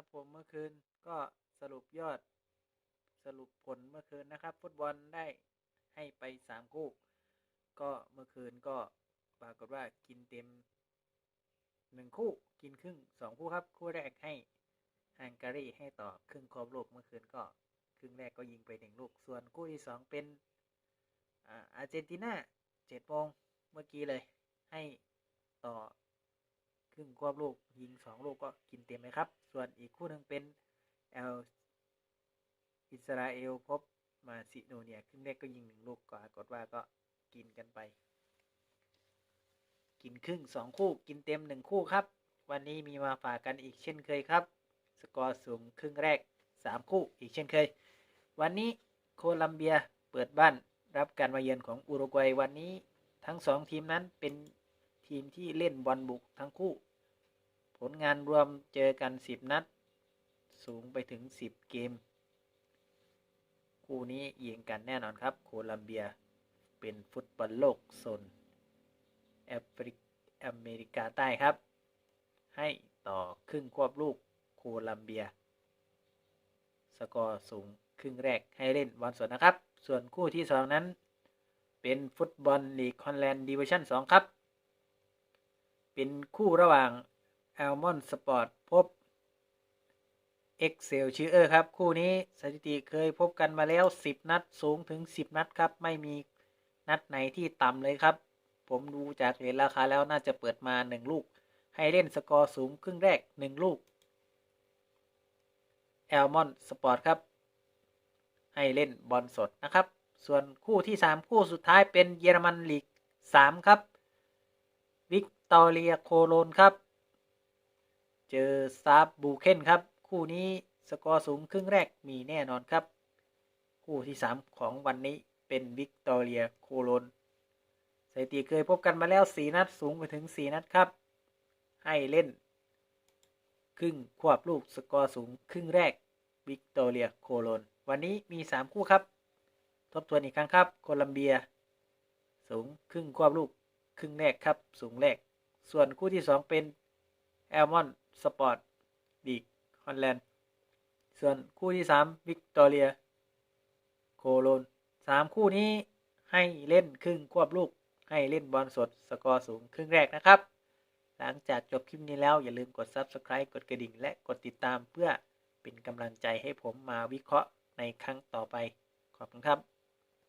ครับ ผมเมื่อคืนก็สรุปยอด สรุปผลเมื่อคืนนะครับ ฟุตบอลได้ให้ไปสามคู่ ก็เมื่อคืนก็ปรากฏว่ากินเต็มหนึ่งคู่กินครึ่งสองคู่ครับ คู่แรกให้ฮังการีให้ต่อครึ่งครอบโลกเมื่อคืนก็ครึ่งแรกก็ยิงไปหนึ่งลูก ส่วนคู่ที่สองเป็นอ่าอาร์เจนตินาเจ็ดโมงเมื่อกี้เลยให้ต่อ ครึ่งควบลูกยิงสองลูกก็กินเต็มเลยครับ ส่วนอีกคู่หนึ่งเป็นเอลอิสราเอลพบมาซิโดเนียครึ่งแรกก็ยิงหนึ่งลูกก็ปรากฏว่าก็กินกันไป กินครึ่งสองคู่กินเต็มหนึ่งคู่ครับ วันนี้มีมาฝากกันอีกเช่นเคยครับ สกอร์สูงครึ่งแรกสามคู่อีกเช่นเคย วันนี้โคลัมเบียเปิดบ้านรับการมาเยือนของอุรุกวัยวันนี้ทั้งสองทีมนั้นเป็นทีมที่เล่นบอลบุกทั้งคู่ ผลงานรวมเจอกัน 10 นัด สูงไปถึง 10 เกม คู่นี้ยิงกันแน่นอนครับ โคลัมเบียเป็นฟุตบอลโลกโซนแอฟริกอเมริกาใต้ครับ ให้ต่อครึ่งควบลูกโคลัมเบีย สกอร์สูงครึ่งแรกให้เล่นบอลสดนะครับ ส่วนคู่ที่ 2 นั้น เป็นฟุตบอลลีกฮอลแลนด์ดิวิชั่น2ครับ เป็นคู่ระหว่าง แอลมอนสปอร์ตพบเอ็กเซลชิเออร์ครับ คู่นี้สถิติเคยพบกันมาแล้ว 10 นัดสูงถึง 10 นัดครับ ไม่มีนัดไหนที่ต่ำเลยครับ ผมดูจากเหรียญราคาแล้วน่าจะเปิดมา 1 ลูก ให้เล่นสกอร์สูงครึ่งแรก 1 ลูกแอลมอนสปอร์ตครับ ให้เล่นบอลสดนะครับ ส่วนคู่ที่ 3 คู่สุดท้ายเป็นเยอรมันลีก 3 ครับ วิกตอเรียโคโลนครับ เจอซาบบูเคนครับ คู่นี้สกอร์สูงครึ่งแรกมีแน่นอนครับ คู่ที่ 3 ของวันนี้เป็นวิกตอเรียโคโลนสถิติเคยพบกันมาแล้ว 4 นัดสูงไปถึง 4 นัดครับ ให้เล่น ครึ่งควบลูกสกอร์สูงครึ่งแรกวิกตอเรียโคโลนวันนี้มี 3 คู่ครับ ทบทวนอีกครั้งครับ โคลัมเบีย สูงครึ่งควบลูกครึ่งแรกครับ สูงแรก ส่วนคู่ที่ 2 เป็นแอลมอน สปอร์ตลีกฮอลแลนด์ ส่วนคู่ที่ 3 วิกตอเรีย โคโลน 3 คู่นี้ให้เล่นครึ่งควบลูก ให้เล่นบอลสดสกอร์สูงครึ่งแรกนะครับ หลังจากจบคลิปนี้แล้วอย่าลืมกด Subscribe กดกระดิ่ง และกดติดตามเพื่อเป็นกำลังใจให้ผมมาวิเคราะห์ในครั้งต่อไป ขอบคุณครับ